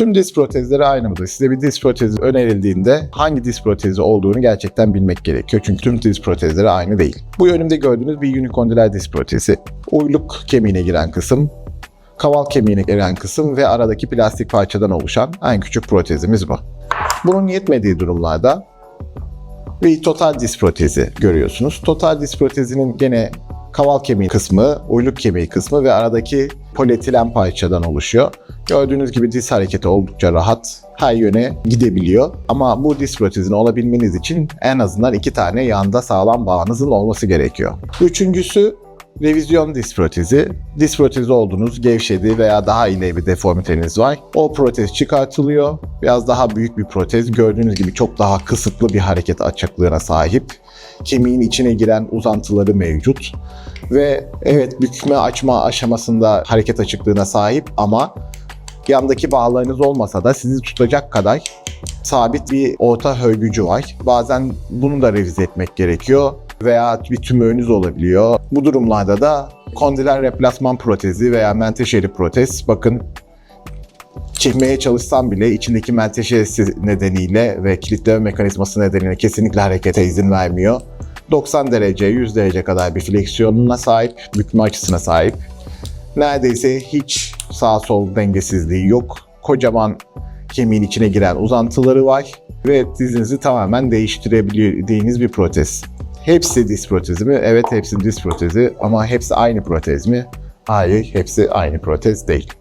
Tüm diz protezleri aynı mıdır? Size bir diz protezi önerildiğinde hangi diz protezi olduğunu gerçekten bilmek gerekiyor. Çünkü tüm diz protezleri aynı değil. Bu önümde gördüğünüz bir unikondyler diz protezi. Uyluk kemiğine giren kısım, kaval kemiğine giren kısım ve aradaki plastik parçadan oluşan en küçük protezimiz bu. Bunun yetmediği durumlarda bir total diz protezi görüyorsunuz. Total diz protezinin gene kaval kemiği kısmı, uyluk kemiği kısmı ve aradaki polietilen parçadan oluşuyor. Gördüğünüz gibi diz hareketi oldukça rahat, her yöne gidebiliyor. Ama bu diz protezini olabilmeniz için en azından iki tane yanda sağlam bağınızın olması gerekiyor. Üçüncüsü Revizyon diz protezi. Diz protezi oldunuz, gevşedi veya daha ileri bir deformiteniz var. O protez çıkartılıyor. Biraz daha büyük bir protez. Gördüğünüz gibi çok daha kısıtlı bir hareket açıklığına sahip. Kemiğin içine giren uzantıları mevcut. Ve evet bükme açma aşamasında hareket açıklığına sahip ama yandaki bağlarınız olmasa da sizi tutacak kadar sabit bir orta hörgücü var. Bazen bunu da revize etmek gerekiyor veya bir tümörünüz olabiliyor. Bu durumlarda da kondiler replasman protezi veya menteşeli protez bakın çekmeye çalışsam bile içindeki menteşesi nedeniyle ve kilitleme mekanizması nedeniyle kesinlikle harekete izin vermiyor. 90 derece, 100 derece kadar bir fleksiyonuna sahip, bükme açısına sahip. Neredeyse hiç sağ sol dengesizliği yok. Kocaman kemiğin içine giren uzantıları var ve dizinizi tamamen değiştirebildiğiniz bir protez. Hepsi diz protezi mi? Evet hepsi diz protezi ama hepsi aynı protez mi? Hayır, hepsi aynı protez değil.